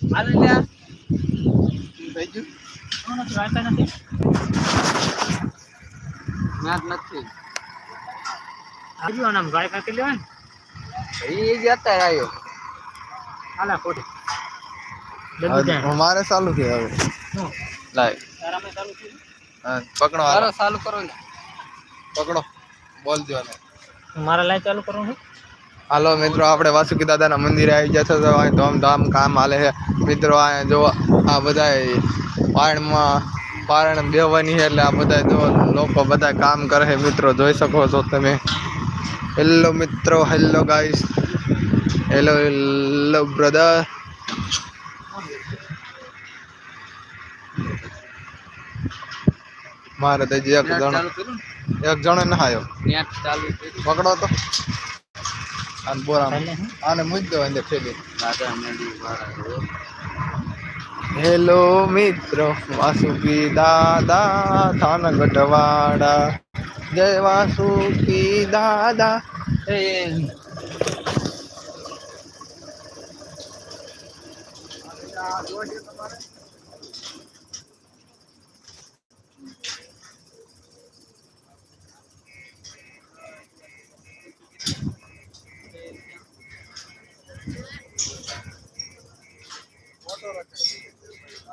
હાલ લ્યા. થઈ ગયું કોણ નથી. વાંચતા નથી મેચ નથી આવ્યો આમ વાઈફાઈ કરી લેવાય એ જ અત્યારે આવ્યો. હાલા ખોટી બધું મારે ચાલુ છે હવે. થયું હા, પકડો ચાલુ કરો ને પકડો. બોલ દો મારે લાઈન ચાલુ કરવાનું છે? હાલો મિત્રો આપણે વાસુકી દાદાના મંદિરે આવી ગયા છે તો અહીં ધોમધામ કામ હાલે છે. મિત્રો અહીંયા જો આ બધા પારણમાં પારણ બેવાની છે એટલે આ બધા જો લોકો બધા કામ કરે છે. મિત્રો જોઈ શકો છો તમે. હેલો મિત્રો hello guys. Hello hello brother. મારે તો એક જણો એક જણ ના આવ્યો પકડો તો. આને બોરા ચાલે છે? આને મૂજ દો અંદર ઠેલી હેલો મિત્રો વાસુકી દાદા થાન ગઢવાડા જય વાસુકી દાદા. હે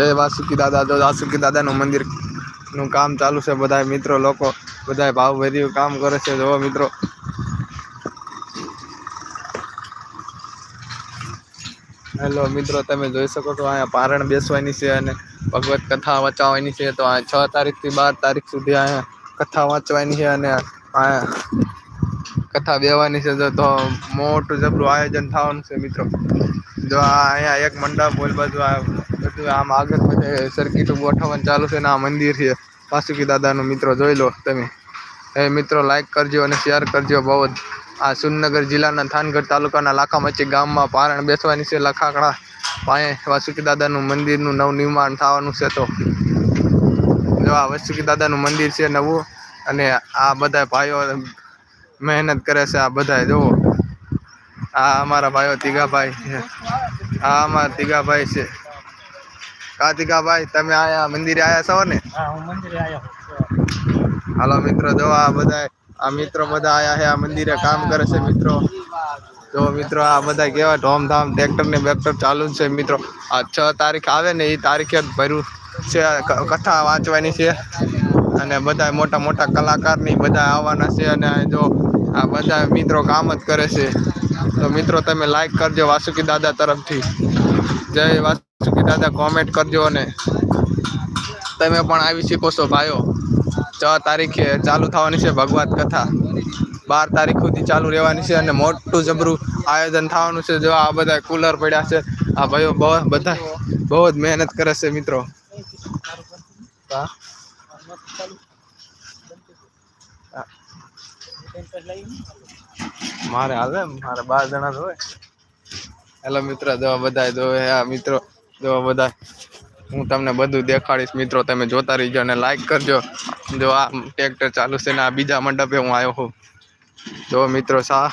જય વાસુકી દાદા, તો વાસુકી દાદાનું મંદિરનું કામ ચાલુ છે બધા મિત્રો લોકો બધા ભાવ ભર્યું કામ કરે છે. જો મિત્રો. હેલો મિત્રો, તમે જોઈ શકો છો અહીંયા પારણ બેસવાની છે અને ભગવત કથા વાંચવાની છે. તો આ છ તારીખથી બાર તારીખ સુધી અહીંયા કથા વાંચવાની છે અને કથા બેવાની છે. તો મોટું જબરું આયોજન થવાનું છે મિત્રો. જો આ અહીંયા એક મંડપ બોલ બાજુ આ બધું આમ આગળ બધે સર્કિટ ગોઠવવાનું ચાલુ છે ને આ મંદિર છે. વાસુકી દાદાનું મિત્રો જોઈ લો તમે. એ મિત્રો લાઈક કરજો અને શેર કરજો બહુ જ. આ સુરનગર જિલ્લાના થાનગઢ તાલુકાના લાખામચી ગામમાં પારણ બેસવાની છે લખાકડા પાસે વાસુકી દાદાનું મંદિરનું નવનિર્માણ થવાનું છે તો. જો આ વાસુકી દાદાનું મંદિર છે નવું અને આ બધા ભાઈઓ મહેનત કરે છે આ બધા જુઓ. આ અમારા ભાઈઓ તીગાભાઈ છે. આ અમારા તીગાભાઈ છે. કા ભાઈ તમે આયા મંદિરે આયા છો ને. હાલો મિત્રો જો આ બધા આ મિત્રો બધા આયા છે આ મંદિરે કામ કરે છે મિત્રો. જો મિત્રો આ બધા કેવા ધોમધામ ટ્રેક્ટર ને બેક્ટર ચાલુ છે મિત્રો. આ છ તારીખ આવે ને એ તારીખે જ ભર્યું છે કથા વાંચવાની છે. અને બધા મોટા મોટા કલાકારની બધા આવવાના છે અને જો આ બધા મિત્રો કામ જ કરે છે. તો મિત્રો તમે લાઈક કરજો વાસુકી દાદા તરફથી. જય વાસુકી દાદા કોમેન્ટ કરજો અને તમે પણ આવી શકો છો ભાઈઓ. છ તારીખે ચાલુ થવાની છે ભગવત કથા. બાર તારીખ સુધી ચાલુ રહેવાની છે અને મોટું જબરું આયોજન થવાનું છે. જો આ બધા કુલર પડ્યા છે. આ ભાઈઓ બહુ બધા બહુ જ મહેનત કરે છે મિત્રો. મારે હાલે, મારે બાર જણા જોવે હેલો મિત્ર, જો બધા જો આ મિત્રો. જો બધા હું તમને બધું દેખાડીશ. મિત્રો, તમે જોતા રહીજો અને લાઈક કરજો. જો આ ટ્રેક્ટર ચાલુ છે ને આ બીજા મંડપે હું આવ્યો છું જો મિત્રો, સા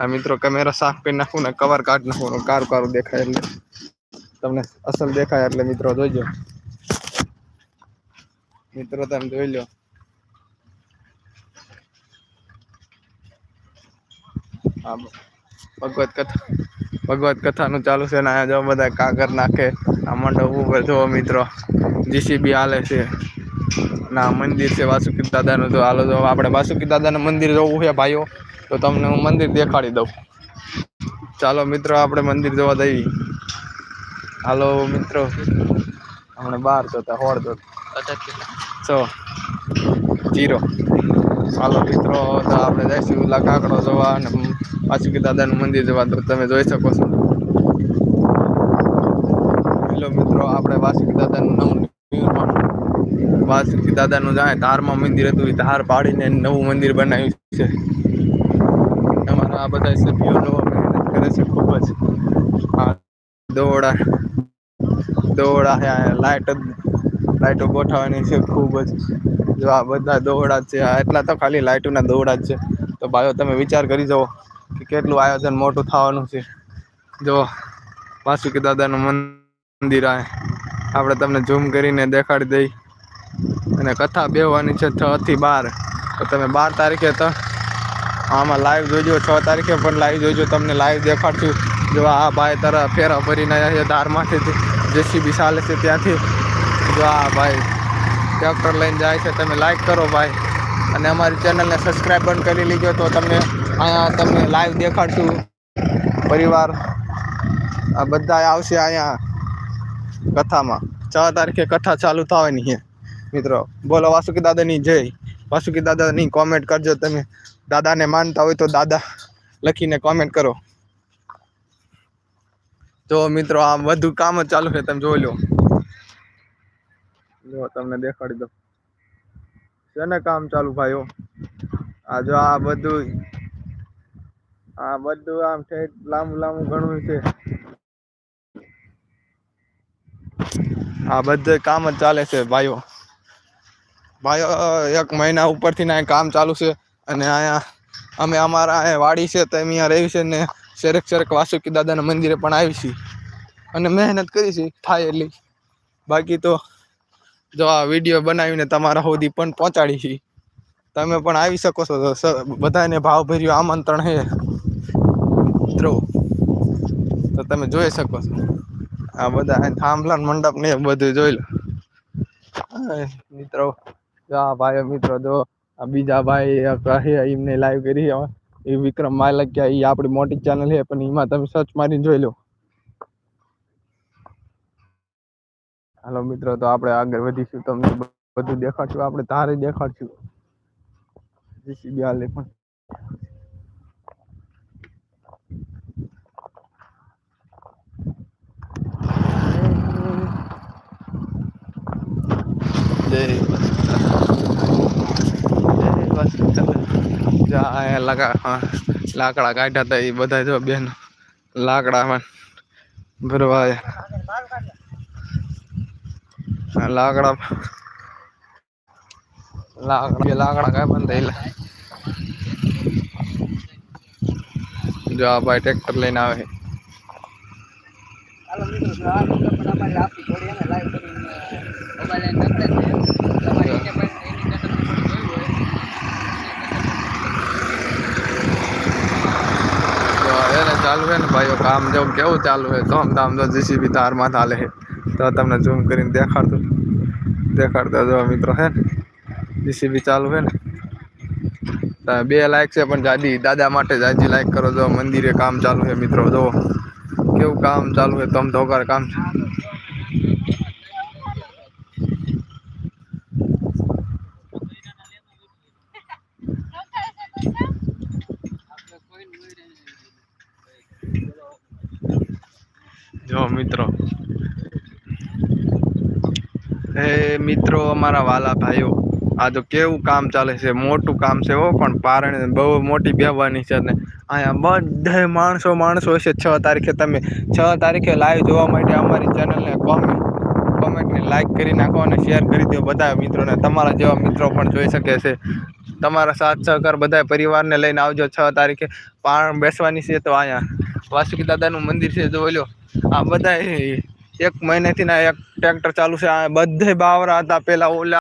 આ મિત્રો કેમેરા સાફ કરી નાખું ને કવર કાઢ નાખું કારું કારું દેખાય એટલે. તમને અસલ દેખાય એટલે મિત્રો જોઈજો મિત્રો, તમે જોઈ લો. ભગવત કથા. ભગવત કથાનું ચાલુ છે ને અહીંયા જો બધા કાગર નાખે. આ મંડપ ઉપર જુઓ મિત્રો જીસીબી હાલે છે. ના મંદિર છે વાસુકી દાદાનું. તો હાલો જો આપણે વાસુકી દાદાનું મંદિર જોવું છે ભાઈઓ તો તમને હું મંદિર દેખાડી દઉં. ચાલો મિત્રો આપણે મંદિર જોવા જઈએ. હાલો મિત્રો હમણાં બાર જોતા હોળ જોતા. સો જીરો. ચાલો મિત્રો તો આપણે જઈશું લગાકડો જોવા અને વાસુકી દાદાનું મંદિર જવા તો તમે જોઈ શકો છો. હેલો મિત્રો, આપણે વાસુકી દાદાનું નવું વાસુકી દાદાનું જાય ધારમાં મંદિર હતું, એ ધાર પાડીને નવું મંદિર બનાવ્યું છે. અમારા આ બધા સભ્યો મહેનત કરે છે ખૂબ જ. આ દોડા દોડા લાઈટ લાઈટો ગોઠવવાની છે ખૂબ જ. જો આ બધા દોડા જ છે, આ એટલા તો ખાલી લાઈટોના દોડા જ છે. તો ભાઈઓ, તમે વિચાર કરી જુઓ. કે કેટલું આયોજન મોટું થવાનું છે. જો વાસુકી દાદાનું મંદિર આ, આપણે તમને ઝૂમ કરીને દેખાડી દઈ. અને કથા બેહવાની છે છ થી બાર. તો તમે બાર તારીખે તો આમાં લાઈવ જોજો, છ તારીખે પણ લાઈવ જોજો, તમને લાઈવ દેખાડશું. જો આ ભાઈ તારા ફેરા ભરીને આવ્યા છે ધારમાંથી. જેસીબી ચાલે છે ત્યાંથી. જો આ ભાઈ ટ્રેક્ટર લઈને જાય છે. તમે લાઈક કરો ભાઈ. અને અમારી ચેનલને સબસ્ક્રાઈબ પણ કરી લીજો તો તમને અહીંયા તમને લાઈવ દેખાડશું. પરિવાર આ બધા આવશે અહીંયા કથામાં. છ તારીખે કથા ચાલુ થવાની છે. મિત્રો, બોલો વાસુકી દાદાની જય. વાસુકી દાદાની કોમેન્ટ કરજો. તમે દાદાને માનતા હોય તો દાદા લખીને કોમેન્ટ કરો. તો મિત્રો, આ બધું કામ જ ચાલુ છે. તમે જોઈ લો. જો તમને દેખાડી દો છે ને કામ ચાલુ ભાઈઓ? આ જો આ બધું આ બધું આમ ઠેઠ લાંબુ લાંબુ ઘણું છે. આ બધું કામ જ ચાલે છે, ભાઈઓ. ભાઈઓ, એક મહિના ઉપરથી ના કામ ચાલુ છે અને અહીંયા અમે અમારા અહીંયા વાડી છે તો અમે અહીંયા રહી છે ને શેરેક શેરેક વાસુકી દાદાના મંદિરે પણ આવી છીએ. અને મહેનત કરી છે, થાય એટલી. બાકી તો જો આ વીડિયો બનાવીને તમારા સુધી પણ પહોંચાડી છે તમે પણ આવી શકો છો બધાને ભાવભર્યું આમંત્રણ છે. મિત્રો, તો તમે જોઈ શકો છો. આ બધા થાંભલા મંડપ ને બધું જોઈ લો. મિત્રો. આ ભાઈઓ, મિત્રો, જો આ બીજા ભાઈ કહે, એમને લાઈવ કરી એ વિક્રમ માલકિયા એ આપણી મોટી ચેનલ છે, પણ એમાં તમે સર્ચ મારીને જોઈ લો. હાલો, મિત્રો, તો આપણે આગળ વધીશું. તમને બધું દેખાડશું. આપણે તારે દેખાડશું. પણ જય જા લગા હા લાકડા કાઢ્યા હતા એ બધા જો બેન લાકડામાં ભરવા લાકડા લાકડા લાકડા કાંઈ પણ થયેલા જો આ ભાઈ ટ્રેક્ટર લઈને આવે હાલો આપી નાખતા જ છે. તમારે એને પણ એની કરતાં પણ જોયું હોય તો એને ચાલુ છે ને ભાઈઓ, કામ જો કેવું ચાલુ છે ધોમ ધામ તો જીસીબી તારમાં ચાલે છે તો તમને ઝૂમ કરીને દેખાડતું. દેખાડતા જો મિત્રો છે ને? જીસીબી ચાલુ છે ને? બે લાઈક છે, પણ જાદી દાદા માટે જાજી લાઈક કરો, જો મંદિરે કામ ચાલુ છે મિત્રો જો કેવું કામ ચાલુ છે તમ ધોકાર કામ છે. જો મિત્રો. હે મિત્રો, અમારા વાલા ભાઈઓ, આ તો કેવું કામ ચાલે છે? મોટું કામ છે હો, પણ પારણ બહુ મોટી બેહવાની છે ને. અહીંયા બધા માણસો માણસો છે છ તારીખે તમે, છ તારીખે લાઈવ જોવા માટે અમારી ચેનલને કોમેન્ટ કોમેન્ટને લાઈક કરી નાખો અને શેર કરી દો બધા મિત્રોને. તમારા જેવા મિત્રો પણ જોઈ શકે છે. તમારા સાથ સહકાર બધા પરિવારને લઈને આવજો છ તારીખે. પાણ બેસવાની છે તો અહીંયા. વાસુકી દાદાનું મંદિર છે, જોઈ લો. આ બધા એક મહિનાથી ના એક ટ્રેક્ટર ચાલુ છે. આ બધે બાવરા હતા. પેલા ઓલા